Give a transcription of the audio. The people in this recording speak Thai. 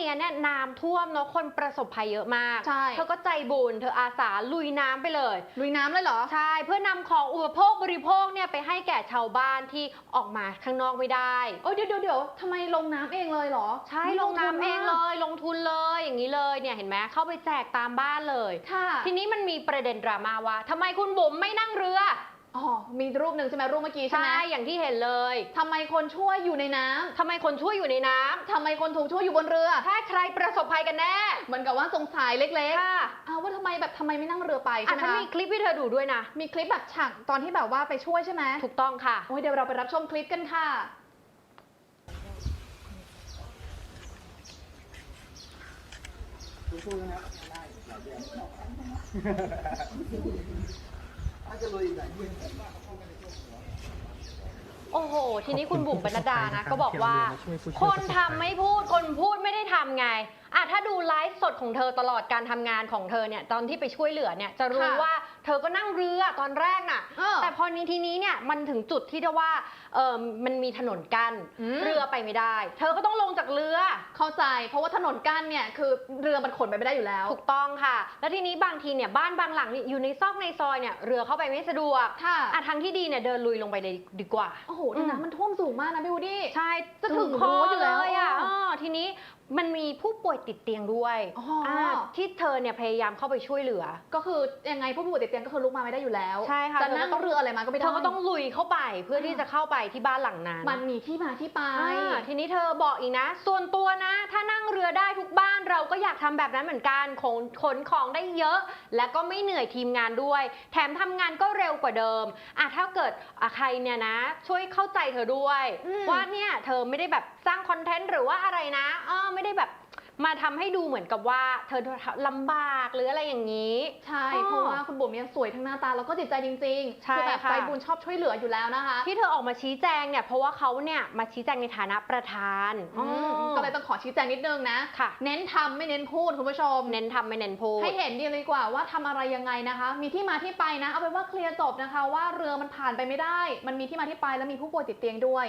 เนี้ยเนี่ยน้ำท่วมเนาะคนประสบภัยเยอะมาก ใช่ เธอก็ใจบุญเธออาสาลุยน้ำไปเลย ลุยน้ำเลยเหรอ ใช่ เพื่อนำของอุปโภคบริโภคเนี่ยไปให้แก่ชาวบ้านที่ออกมาข้างนอกไม่ได้ โอ้ยเดี๋ยวเดี๋ยวเดี๋ยวทำไมลงน้ำเองเลยเหรอใช่ไม่ลงน้ำเองทุเลมากยลงทุนเลยอย่างนี้เลยเนี่ยเห็นไหมเข้าไปแจกตามบ้านเลย ค่ะ ทีนี้มันมีประเด็นดราม่าว่าทำไมคุณบุ๋มไม่นั่งเรือ อ๋อ มีรูปหนึ่งใช่ไหมรูปเมื่อกี้ใช่ไหมใช่ อย่างที่เห็นเลย ทำไมคนช่วยอยู่ในน้ำทำไมคนช่วยอยู่ในน้ำทำไมคนถูกช่วยอยู่บนเรือ ถ้าใครประสบภัยกันแน่ เหมือนกับว่าสงสัยเล็กค่ะๆอ้าวว่าทำไมแบบทำไมไม่นั่งเรือไปอะใช่ไหมฉันคะมีคลิปให้เธอดูด้วยนะ มีคลิปแบบฉากตอนที่แบบว่าไปช่วยใช่ไหมถูกต้องค่ะ โอ้ยเดี๋ยวเราไปรับชมคลิปกันค่ะ สู้ๆนะครับได้หลายเดือน โอ้โห ทีนี้คุณบุ๋มปนัดดานะ ก็บอกว่า คนทำไม่พูด คนพูดไม่ได้ทำไงอะถ้าดูไลฟ์สดของเธอตลอดการทำงานของเธอเนี่ย ตอนที่ไปช่วยเหลือเนี่ย จะรู้ค่ะ ว่า เธอก็นั่งเรือตอนแรกน่ะ เออแต่พอนี้ทีนี้เนี่ยมันถึงจุดที่จะว่าเออมันมีถนนกั้นอืม เรือไปไม่ได้ เธอก็ต้องลงจากเรือ เข้าใจ เพราะว่าถนนกั้นเนี่ยคือเรือมันขนไปไม่ได้อยู่แล้ว ถูกต้องค่ะ แล้วทีนี้บางทีเนี่ยบ้านบางหลังเนี่ยอยู่ในซอกในซอยเนี่ยเรือเข้าไปไม่สะดวกค่ะ อะทางที่ดีเนี่ยเดินลุยลงไปเลยดีกว่า โอ้โหแต่น้ำมันท่วมสูงมากนะพี่วูดดี้ ใช่จะถึถึงงคอรั้วออยู่ยู่แล้เลวยอะอ๋อเออทีนี้ มันมีผู้ป่วยติดเตียงด้วยอ๋ออ่าที่เธอเนี่ยพยายามเข้าไปช่วยเหลือ ก็คือยังไงผู้ป่วยติดเตียงก็คือลุกมาไม่ได้อยู่แล้วใช่ค่ะจะนั่งเธอก็ต้อง เรืออะไรมาก็ไม่ได้เธอก็ต้องลุยเข้าไปเพื่อที่อ่าจะเข้าไปที่บ้านหลังนั้นมันมีที่มาที่ไป อ่าทีนี้เธอบอกอีกนะ ส่วนตัวนะ ถ้านั่ง ก็อยากทำแบบนั้นเหมือนกันขนขนของได้เยอะ และก็ไม่เหนื่อยทีมงานด้วย แถมทำงานก็เร็วกว่าเดิมอะถ้าเกิดอะใครเนี่ยนะ ช่วยเข้าใจเธอด้วยอืมว่าเนี่ยเธอไม่ได้แบบสร้างคอนเทนต์หรือว่าอะไรนะเออไม่ได้แบบมาทำให้ดูเหมือนกับว่าเธอลำบากหรืออะไรอย่างนี้ ใช่อ๋อเพราะว่าคุณบุ๋มเนี่ยสวยทั้งหน้าตาแล้วก็จิตใจจริงๆใช่คือแบบค่ะใจบุญชอบช่วยเหลืออยู่แล้วนะคะ ที่เธอออกมาชี้แจงเนี่ยเพราะว่าเขาเนี่ยมาชี้แจงในฐานะประธานอืมก็ เลยต้องขอชี้แจงนิดนึงนะค่ะเน้นทำไม่เน้นพูดคุณผู้ชม เน้นทำไม่เน้นพูด ให้เห็นดีเลยดีกว่าว่าทำอะไรยังไงนะคะ มีที่มาที่ไปนะ เอาเป็นว่าเคลียร์จบนะคะ ว่าเรือมันผ่านไปไม่ได้ มันมีที่มาที่ไปแล้วมีผู้ป่วยติดเตียงด้วย